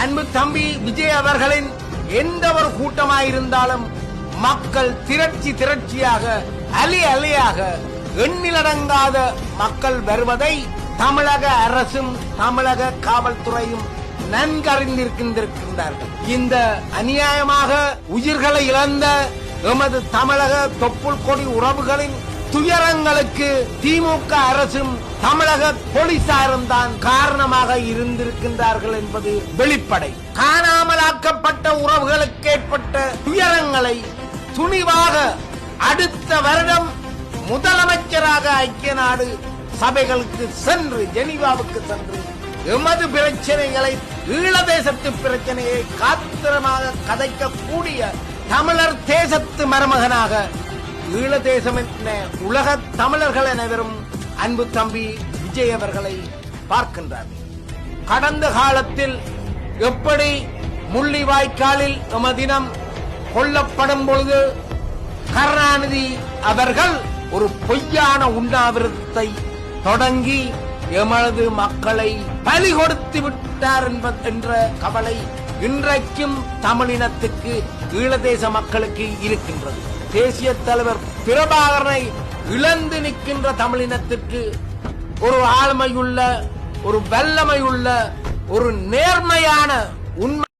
அன்பு தம்பி விஜய் அவர்களின் எந்த ஒரு கூட்டமாயிருந்தாலும் மக்கள் திரட்சி திரட்சியாக அலி அலியாக எண்ணிலடங்காத மக்கள் வருவதை தமிழக அரசும் தமிழக காவல்துறையும் நன்கறிந்திருக்கின்றிருக்கின்றார்கள். இந்த அநியாயமாக உயிர்களை இழந்த எமது தமிழக தொப்புள் கொடி உறவுகளின் துயரங்களுக்கு திமுக அரசும் தமிழக போலீசாரும் தான் காரணமாக இருந்திருக்கின்றார்கள் என்பது வெளிப்படை. காணாமலாக்கப்பட்ட உறவுகளுக்கு ஏற்பட்ட துயரங்களை துணிவாக அடுத்த வருடம் முதலமைச்சராக ஐக்கிய நாடு சபைகளுக்கு சென்று ஜெனீவாவுக்கு சென்று எமது பிரச்சனைகளை ஈழதேசத்து பிரச்சனையை காத்திரமாக கதைக்கக்கூடிய தமிழர் தேசத்து மருமகனாக ஈழதேசம் என உலக தமிழர்கள் அனைவரும் அன்பு தம்பி விஜய் அவர்களை பார்க்கின்றார். கடந்த காலத்தில் எப்படி முள்ளிவாய்க்காலில் எமதினம் கொல்லப்படும் பொழுது கருணாநிதி அவர்கள் ஒரு பொய்யான உண்ணாவிரதத்தை தொடங்கி எமது மக்களை பலி கொடுத்து விட்டார் என்ற கவலை இன்றைக்கும் தமிழினத்துக்கு ஈழதேச மக்களுக்கு இருக்கின்றது. தேசிய தலைவர் பிரபாகரனை இழந்து நிற்கின்ற தமிழினத்திற்கு ஒரு ஆளுமையுள்ள ஒரு வல்லமையுள்ள ஒரு நேர்மையான உண்மை